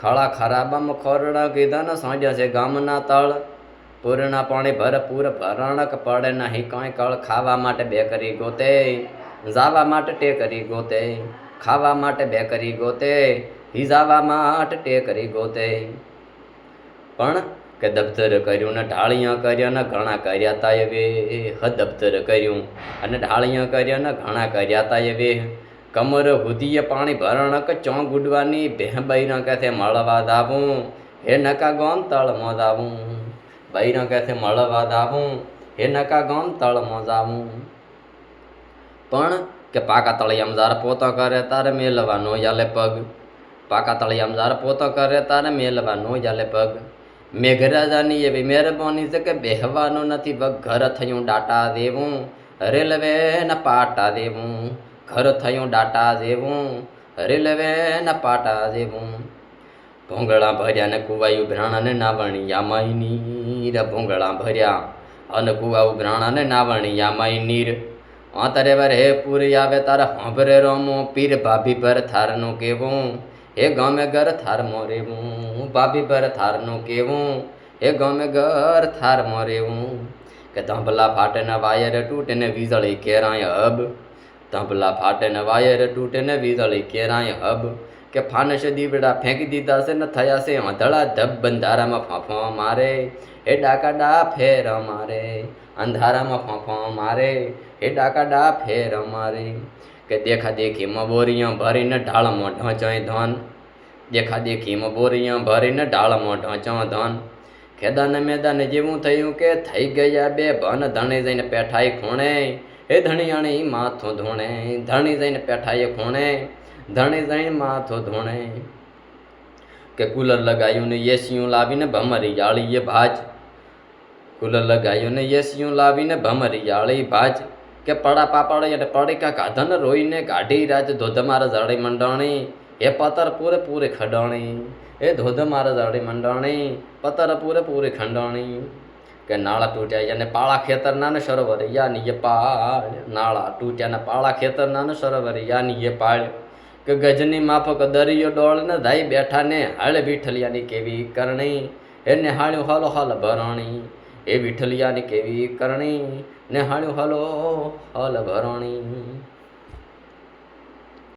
ખાળા ખરાબામાં ખોરણા કીધા ને સાંજ્યા છે ગામના તળ. પૂરના પાણી ભરપૂર ભરણક પડે નહીં, કાંઈ કળ ખાવા માટે બે કરી ગોતે. જાવા માટે ટે કરી ગોતે. ખાવા માટે બે કરી ગોતે. હિજાવા માટે ટે કરી ગોતે. પણ કે દફતર કર્યું ને ઢાળિયા કર્યા ને ઘણા કર્યા તા એવે. હ દફતર કર્યું અને ઢાળિયા કર્યા ને ઘણા કર્યા તા એવે. કમર હુદીએ પાણી ભરણક ચોં ગુડવાની ભેં કહેતે મળવા દાવું, હે નકા ગોમ તળમાં દાવું બૈરા કહેતે મળવા દાવું, હે નકા ગોમ તળમાં જાવું પણ કે પાકા તળિયામ જાર પોતો કરે તારે મેલવા નો જાલે પગ. પાકા તળિયામ જાર પોતો કરે તારે મેલવા નો જાલે પગ. મેઘરાજાની એવી મહેરબાની છે કે બેહવાનો નથી પગ ઘર થયું ડાટા દેવું રેલવે ને પાટા દેવું. ઘર થયું ડાટા જેવું રેલવે ન પાટા જેવું. ભોંગળા ભર્યા ને કુવાયું ભ્રાણાને નાવણી યામાઈ નીર ભોંગળા ભર્યા અને કુવાયું ભ્રાણાને નાવણી યામાઈ નીર આતરે વરે પૂરી આવે તારા હંભરે રમો પીર, ભાભી પર થારનું કેવું? હે ગમે ઘર થાર રેવું ભાભી પર થારનું કેવું? હે ગમે ઘર થાર મોરેવું. કે ધંભલા ફાટે ને વાયર તૂટે ને વીજળી કેરાય હબ. થાંભલા ફાટે ને વાયર તૂટે ને વીજળી કેરાય હબ કે ફાનસ દીવડા ફેંકી દીધા છે ને થયા છે આંધળા ધબ બંધારામાં ફાંફો મારે. હે ડાકાડા ફેર મારે. અંધારામાં ફાંફો મારે. હે ડાકાડા ફેર મારે. કે દેખા દેખીમાં બોરિયા ભરીને ઢાળમાં ઢોંચાય ધન. દેખા દેખીમાં બોરિયા ભરીને ઢાળમાં ઢોંચા ધન. ખેદાને મેદાને જેવું થયું કે થઈ ગયા બે ભન ધણે જઈને પેઠાઈ ખૂણે. એ ધણિયાણી માથું ધૂણે, ધણી જઈને પેઠાએ ખૂણે, ધણી જઈને માથું ધૂણે. કે કુલર લગાવ્યું ને એસીયું લાવીને ભમરી જાળીએ ભાજ. કુલર લગાવ્યું ને એસીયું લાવીને ભમરી જાળી ભાજ. કે પડા પાપડ એટલે પડીકા ગાધન રોઈને ગાઢી રાજ ધોધમાર જાળી મંડાણી. એ પતર પૂરે પૂરે ખડાણી. એ ધોધમાર જાળી મંડાણી, પતર પૂરે પૂરે ખંડાણી. કે નાળા તૂટ્યા યાને પાળા ખેતરના ને સરોવર યાની એ પાળ. નાળા તૂટ્યા ને પાળા ખેતરના ને સરોવર યાની એ પાળ. કે ગજની માફક દરિયો ડોળ ને ધાઈ બેઠા ને હાળ વિઠલિયાની કેવી કરણી? એને હાળ્યું હાલો હાલ ભરણી. એ વિઠલિયાની કેવી કરણી? ને હાળ્યું હાલો હાલ ભરણી.